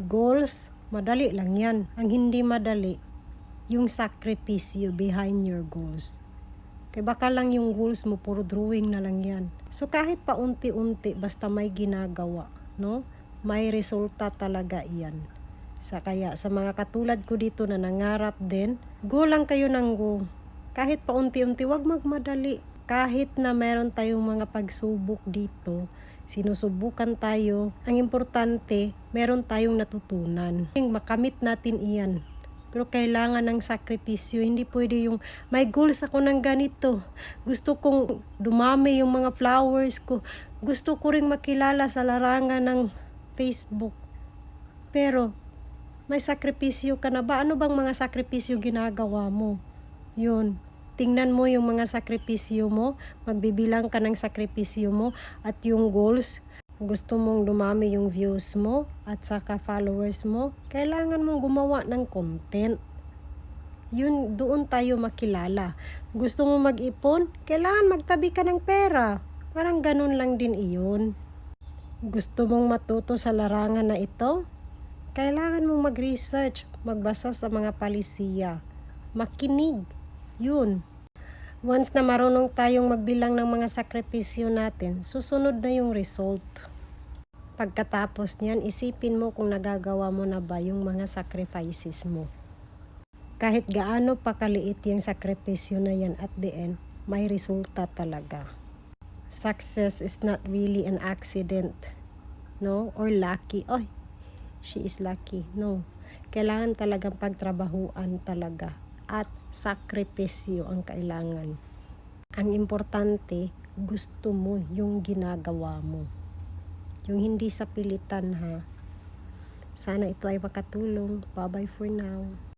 Goals, madali lang yan. Ang hindi madali, yung sakripisyo behind your goals. Kaya baka lang yung goals mo, puro drawing na lang yan. So kahit pa unti-unti, basta may ginagawa, no? May resulta talaga yan. Sa kaya sa mga katulad ko dito na nangarap din, go lang kayo ng go. Kahit pa unti-unti, wag magmadali. Kahit na meron tayong mga pagsubok dito, sinusubukan tayo, ang importante, meron tayong natutunan. Makamit natin iyan. Pero kailangan ng sakripisyo. Hindi pwede yung, may goals ako ng ganito. Gusto kong dumami yung mga flowers ko. Gusto ko ring makilala sa larangan ng Facebook. Pero, may sakripisyo ka na ba? Ano bang mga sakripisyo ginagawa mo? Yun. Tingnan mo yung mga sakripisyo mo. Magbibilang ka ng sakripisyo mo. At yung goals, gusto mong dumami yung views mo at saka followers mo, kailangan mong gumawa ng content. Yun, doon tayo makilala. Gusto mo mag-ipon, kailangan magtabi ka ng pera. Parang ganun lang din iyon. Gusto mong matuto sa larangan na ito? Kailangan mong mag-research, magbasa sa mga palisiya. Makinig. Yun. Once na marunong tayong magbilang ng mga sakripisyo natin, susunod na yung result. Pagkatapos niyan, isipin mo kung nagagawa mo na ba yung mga sacrifices mo. Kahit gaano pa kaliit yung sakripisyo na yan at the end, may resulta talaga. Success is not really an accident, no? Or lucky. Oy, she is lucky. No. Kailangan talagang pagtrabahuan talaga at sakripisyo ang kailangan. Ang importante, gusto mo yung ginagawa mo. Yung hindi sa pilitan ha. Sana ito ay makatulong. Bye-bye for now.